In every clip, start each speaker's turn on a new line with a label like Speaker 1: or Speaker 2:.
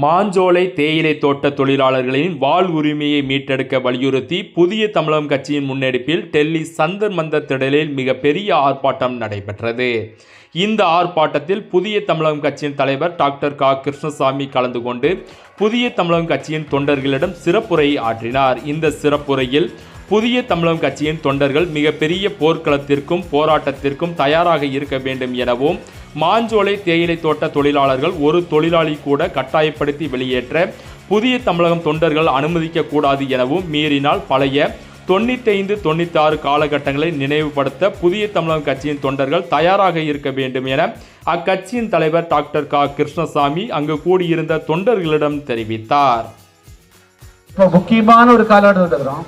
Speaker 1: மாஞ்சோலை தேயிலை தோட்ட தொழிலாளர்களின் வாழ் உரிமையை மீட்டெடுக்க வலியுறுத்தி புதிய தமிழகம் கட்சியின் முன்னெடுப்பில் டெல்லி சந்தர் மந்தர் திடலில் மிகப்பெரிய ஆர்ப்பாட்டம் நடைபெற்றது. இந்த ஆர்ப்பாட்டத்தில் புதிய தமிழகம் கட்சியின் தலைவர் டாக்டர் கா. கிருஷ்ணசாமி கலந்து கொண்டு புதிய தமிழகம் கட்சியின் தொண்டர்களிடம் சிறப்புரை ஆற்றினார். இந்த சிறப்புரையில் புதிய தமிழகம் கட்சியின் தொண்டர்கள் மிகப்பெரிய போர்க்களத்திற்கும் போராட்டத்திற்கும் தயாராக இருக்க வேண்டும் எனவும் மாஞ்சோலை தேயிலை தோட்ட தொழிலாளர்கள் ஒரு தொழிலாளி கூட கட்டாயப்படுத்தி வெளியேற்ற புதிய தமிழகம் தொண்டர்கள் அனுமதிக்க கூடாது எனவும் மீறினால் பழைய தொண்ணூத்தைந்து தொண்ணூற்றி ஆறு காலகட்டங்களை நினைவுபடுத்த புதிய தமிழகம் கட்சியின் தொண்டர்கள் தயாராக இருக்க வேண்டும் என அக்கட்சியின் தலைவர் டாக்டர் கா. கிருஷ்ணசாமி அங்கு கூடியிருந்த தொண்டர்களிடம் தெரிவித்தார்.
Speaker 2: இப்போ முக்கியமான ஒரு காலகட்டம் இருக்கிறோம்.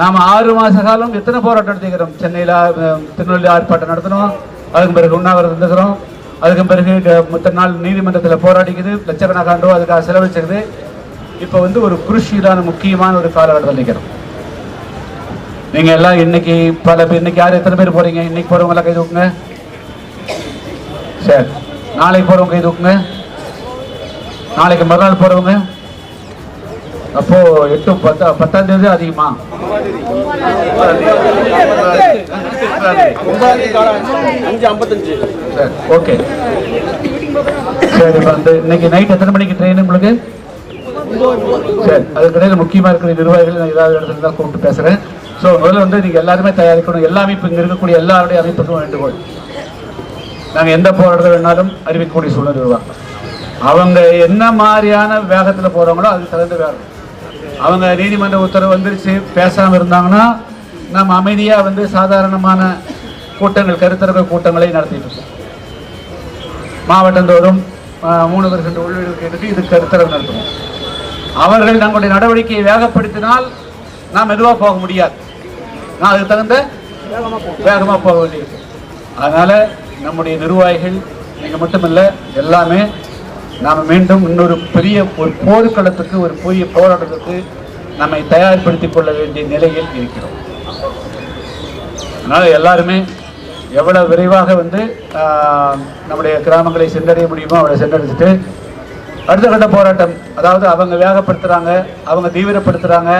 Speaker 2: நாம் ஆறு மாச காலம் எத்தனை போராட்டம் நடத்திக்கிறோம்? சென்னையில் திருநெல்வேலி ஆர்ப்பாட்டம் நடத்தினோம். அதுக்கு பிறகு உண்ணாவிரதம் இருந்துக்கிறோம். அதுக்கு பிறகு மற்ற நாள் நீதிமன்றத்தில் போராடிக்குது. லட்சக்கணக்கான ரூபா அதுக்காக செலவழிச்சிருக்குது இப்போ வந்து ஒரு குருஷியிலான முக்கியமான ஒரு காலகட்டத்தில் நிற்கிறோம் நீங்கள் எல்லாம் இன்னைக்கு பல பேர் இன்னைக்கு யார் எத்தனை பேர் போகிறீங்க இன்னைக்கு போறவங்க கை தூக்குங்க. சரி. நாளைக்கு போகிறவங்க கை தூக்குங்க. நாளைக்கு மறுநாள் போகிறவங்க அப்போ எட்டு பத்தா பத்தாம் தேதி அதிகமா?
Speaker 3: அஞ்சு ஐம்பத்தஞ்சு
Speaker 2: சரி ஓகே சரி இப்போ இன்னைக்கு நைட் எத்தனை மணிக்கு ட்ரெயின் உங்களுக்கு சரி அதுக்கிடையில் முக்கியமாக இருக்கிற நிர்வாகிகள் நான் ஏதாவது இடத்துல தான் கூப்பிட்டு பேசுகிறேன் ஸோ முதல்ல வந்து நீங்கள் எல்லாருமே தயாரிக்கணும் எல்லா அமைப்பு இங்கே இருக்கக்கூடிய எல்லாருடைய அமைப்புக்கும் வேண்டுகோள் நாங்கள் எந்த போராட்டம் வேணாலும் அறிவிக்கக்கூடிய சூழ்நிலை உருவாக்கும் அவங்க என்ன மாதிரியான வேகத்தில் போகிறாங்களோ அதுக்கு தகுந்த வேகம் அவங்க நீதிமன்ற உத்தரவு வந்துருச்சு பேசாமல் இருந்தாங்கன்னா நம்ம அமைதியாக வந்து சாதாரணமான கூட்டங்கள் கருத்தரங்க கூட்டங்களை நடத்திட்டு இருக்கோம். மாவட்டந்தோறும் மூணு பர்சன்ட் உள்ளிடுக்கு இது கருத்தரங்கு நடத்துவோம். அவர்கள் தங்களுடைய நடவடிக்கையை வேகப்படுத்தினால் நாம் மெதுவாக போக முடியாது. நான் அதுக்கு தகுந்த வேகமாக போக வேண்டியிருக்கு அதனால நம்முடைய நிர்வாகிகள் நீங்கள் மட்டுமல்ல எல்லாமே நாம் மீண்டும் இன்னொரு பெரிய ஒரு போர்க்களத்துக்கு ஒரு பெரிய போராட்டத்துக்கு நம்மை தயார்படுத்திக் கொள்ள வேண்டிய நிலையில் இருக்கிறோம். அதனால் எல்லாருமே எவ்வளோ விரைவாக வந்து நம்முடைய கிராமங்களை சென்றடைய முடியுமோ அவளை சென்றடைச்சிட்டு அடுத்த கட்ட போராட்டம் அதாவது அவங்க வேகப்படுத்துகிறாங்க அவங்க தீவிரப்படுத்துகிறாங்க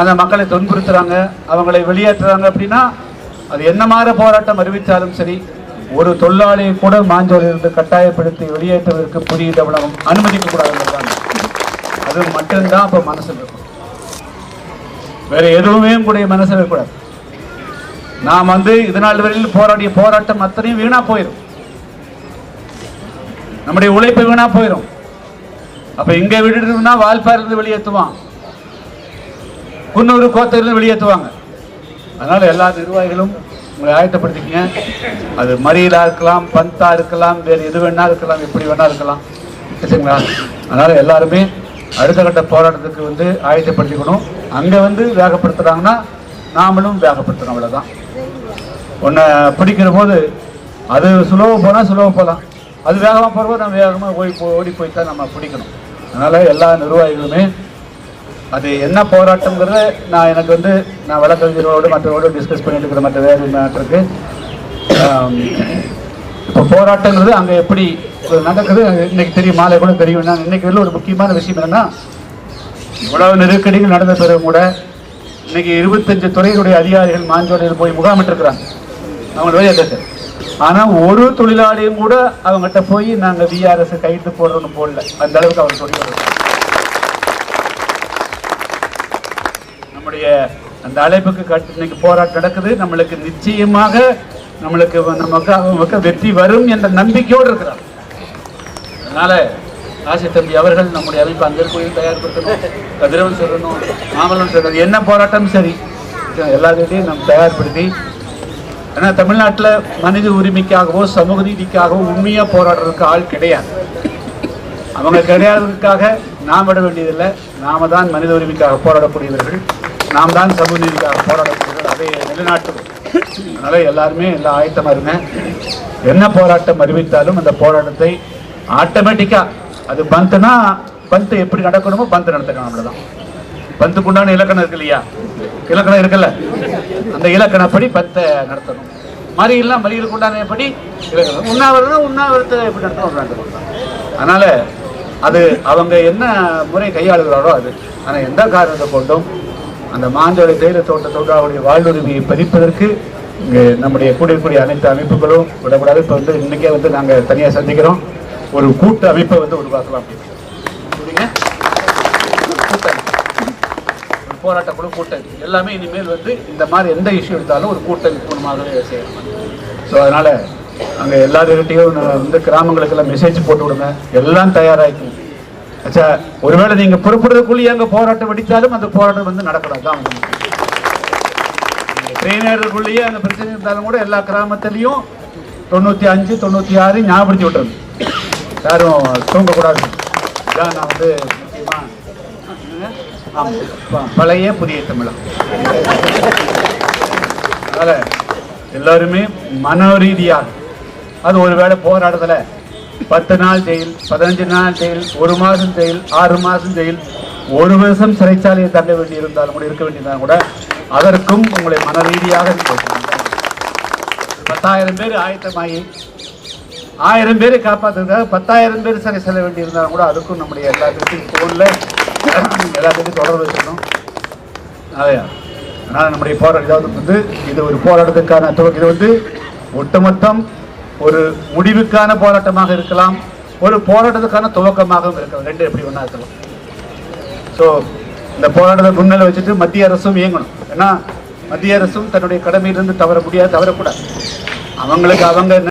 Speaker 2: அந்த மக்களை துன்புறுத்துகிறாங்க அவங்களை வெளியேற்றுறாங்க அப்படின்னா அது என்ன மாதிரி போராட்டம் அறிவித்தாலும் சரி ஒரு தொழிலாளியை கூட மாஞ்சோலிலிருந்து கட்டாயப்படுத்தி வெளியேற்றுவதற்கு புதிய தமிழகம் அனுமதிக்க கூடாதுங்கிறாங்க அது மட்டும்தான் அப்போ மனசில் இருக்கும். வேற எதுவுமே கூட மனசில் இருக்கக்கூடாது. நாம் வந்து இதனால் வரையில் போராடிய போராட்டம் அத்தனையும் வீணா போயிடும் நம்முடைய உழைப்பு வீணா போயிடும் அப்ப இங்க விடுனா வால்பாறையில இருந்து வெளியேற்றுவான். குன்னூர் கோத்தையிலிருந்து வெளியேற்றுவாங்க. அதனால எல்லா நிர்வாகிகளும் உங்களை ஆயத்தப்படுத்திக்கங்க. அது மறியலா இருக்கலாம் பந்தா இருக்கலாம் வேறு எது வேணா இருக்கலாம் எப்படி வேணா இருக்கலாம். சரிங்களா? அதனால எல்லாருமே அடுத்த கட்ட போராட்டத்துக்கு வந்து ஆயத்தப்படுத்திக்கணும். அங்க வந்து வேகப்படுத்துறாங்கன்னா நாமளும் வேகப்படுத்தணும் அவ்வளவுதான். உன்னை பிடிக்கிற போது அது சுலபம் போனால் சுலபம் போகலாம் அது வேகமாக போகிறப்போ நம்ம வேகமாக ஓடி போ ஓடி போய் தான் நம்ம பிடிக்கணும். அதனால் எல்லா நிர்வாகிகளுமே அது என்ன போராட்டங்கிறத நான் எனக்கு வந்து நான் வழக்கறிஞரோடு மற்றவரோடு டிஸ்கஸ் பண்ணிட்டு இருக்கிற மற்ற வேறு மேட்டருக்கு இப்போ போராட்டங்கிறது அங்கே எப்படி நடக்குது? இன்னைக்கு தெரியும் மாலை கூட தெரியும். நான் இன்னைக்கு உள்ள ஒரு முக்கியமான விஷயம் என்னன்னா இவ்வளவு நெருக்கடிகள் நடந்த பிறகு கூட இன்னைக்கு இருபத்தஞ்சு துறையினுடைய அதிகாரிகள் மாஞ்சோடையில் போய் முகாமிட்டிருக்கிறாங்க. அவங்களோட வெளியேற்றது ஆனால் ஒரு தொழிலாளியும் கூட அவங்ககிட்ட போய் நாங்கள் விஆர்எஸ் கைது போடுறோம்னு போடல. அந்த அளவுக்கு அவர் சொல்லி நம்முடைய அந்த அழைப்புக்கு கட் இன்னைக்கு போராட்டம் நடக்குது. நம்மளுக்கு நிச்சயமாக நம்மளுக்கு வ- நமக்கு நமக்கு வெற்றி வரும் என்ற நம்பிக்கையோடு இருக்கிறார். அதனால ஆசை தம்பி அவர்கள் நம்முடைய அமைப்பு அங்கே கோயில் தயார்படுத்தணும். கதிரவன் சொல்லணும் மாமல்லன் சொல்லணும். என்ன போராட்டம் சரி. எல்லாத்தையும் நம்ம தயார்படுத்தி ஏன்னா தமிழ்நாட்டில் மனித உரிமைக்காகவோ சமூக நீதிக்காகவோ உண்மையாக போராடுறதுக்கு ஆள் கிடையாது. அவங்க கிடையாததுக்காக நாம் விட வேண்டியதில்லை. நாம தான் மனித உரிமைக்காக போராடக்கூடியவர்கள் நாம் தான் சமூக நீதிக்காக போராடக்கூடியவர்கள் அதை நிலைநாட்டுவோம். அதனால் எல்லாருமே எல்லாம் ஆயத்தமாக இருங்க. என்ன போராட்டம் அறிவித்தாலும் அந்த போராட்டத்தை ஆட்டோமேட்டிக்காக அது பந்துனா பந்து எப்படி நடக்கணுமோ பந்து நடத்தணும் அவ்வளவுதான். பந்துக்கு உண்டான இலக்கணம் இருக்கு இல்லையா? இலக்கணம் இருக்குல்ல? அந்த இலக்கணப்படி பத்தை நடத்தணும். மறியெல்லாம் மறியலுக்கு உண்டானபடி இலக்கணம். உண்ணாவிரதம் உண்ணாவிரதத்தை எப்படி நடத்தணும்? அதனால அது அவங்க என்ன முறை கையாளுகிறாரோ அது. ஆனால் எந்த காரணத்தை கொண்டும் அந்த மாஞ்சோலை தேயிலை தோட்டத்தோடு அவருடைய வாழ்வுரிமையை பறிப்பதற்கு இங்கே நம்முடைய கூடியக்கூடிய அனைத்து அமைப்புகளும் விடக்கூடாது. இப்போ வந்து இன்னைக்கே வந்து நாங்கள் தனியாக சந்திக்கிறோம். ஒரு கூட்டு அமைப்பை வந்து உருவாக்கலாம் புரியுங்க? ஒரு கூட்டு அமைப்பு. ஒரு போராட்ட குழு கூட்டணி. எல்லாமே இனிமேல் வந்து இந்த மாதிரி எந்த இஷ்யூ எடுத்தாலும் ஒரு கூட்டணி மூலமாகவே செய்யணும் ஸோ அதனால் அங்கே எல்லாருக்கிட்டையும் நான் வந்து கிராமங்களுக்கெல்லாம் மெசேஜ் போட்டு விடுங்க. எல்லாம் தயாராகிக்கும் அச்சா ஒருவேளை நீங்கள் புறப்படுறதுக்குள்ளேயே அங்கே போராட்டம் வெடித்தாலும் அந்த போராட்டம் வந்து நடக்கூடாது தான் வந்து அந்த பிரச்சனை இருந்தாலும் கூட எல்லா கிராமத்துலேயும் தொண்ணூற்றி அஞ்சு தொண்ணூற்றி ஆறு ஞாபகப்படுத்தி விட்டுறது யாரும் தூங்கக்கூடாது. இதான் நான் வந்து பழைய புதிய தமிழம் அதனால எல்லாருமே மன ரீதியாக அது ஒருவேளை போராட்டத்தில் பத்து நாள் ஜெயில் பதினஞ்சு நாள் ஜெயில் ஒரு மாதம் ஜெயில் ஆறு மாதம் ஜெயில் ஒரு வருஷம் சிறைச்சாலையை தங்க வேண்டி இருந்தாலும் கூட இருக்க வேண்டியிருந்தாலும் கூட அதற்கும் உங்களை மன ரீதியாக பத்தாயிரம் பேர் ஆயத்தமாகி ஆயிரம் பேரை காப்பாற்றுறதுக்காக பத்தாயிரம் பேர் சிறை செல்ல வேண்டியிருந்தாலும் கூட அதுக்கும் நம்முடைய எல்லாத்துக்கும் ஃபோனில் எல்லாத்துக்கும் தொடர்பு வச்சுக்கணும். அதையா அதனால் நம்முடைய போராட்டம் இதாவது வந்து இது ஒரு போராட்டத்துக்கான துவக்கம் இது வந்து ஒட்டுமொத்தம் ஒரு முடிவுக்கான போராட்டமாக இருக்கலாம் ஒரு போராட்டத்துக்கான துவக்கமாகவும் இருக்கலாம். ரெண்டு எப்படி ஒன்றா இருக்கலாம் ஸோ இந்த போராட்டத்தை முன்னிலை வச்சுட்டு மத்திய அரசும் இயங்கணும். ஏன்னா மத்திய அரசும் தன்னுடைய கடமையிலிருந்து தவற முடியாது தவறக்கூடாது. அவங்களுக்கு அவங்க